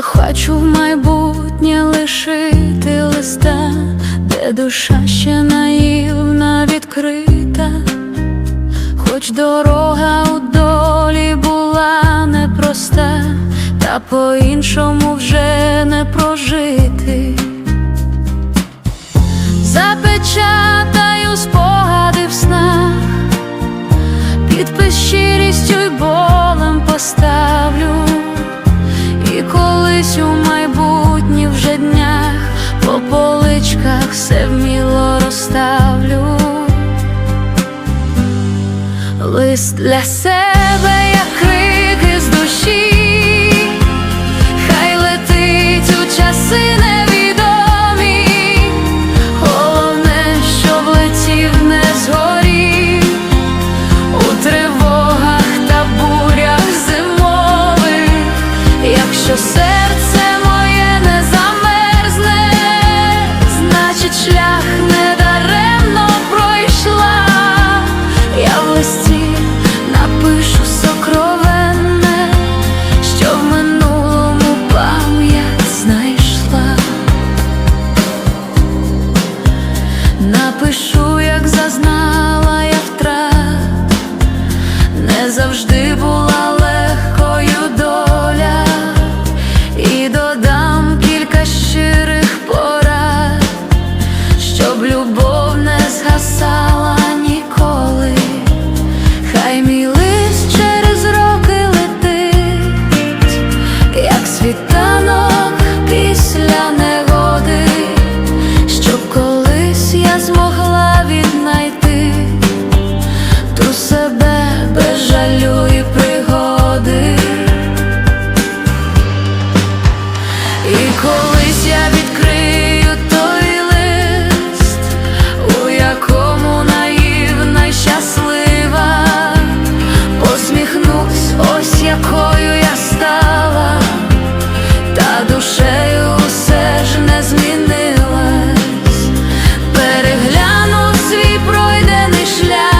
хочу в майбутнє лишити листа, де душа ще наївна відкрита, хоч дорога у долі була непроста, та по-іншому вже не прожити. Запечатаю все вміло розставлю. Лист для себе, як крики з душі, пишу, як зазнала я втрат, не завжди була легкою доля, і додам кілька щирих порад, щоб любов не згасала ніколи, хай мій лист через роки летить, як світ. змогла віднайти ту себе без жалю і пригоди. І колись я відкрию той лист, у якому наївна й щаслива, посміхнусь, ось якою я стала, та душею. зелений шлях.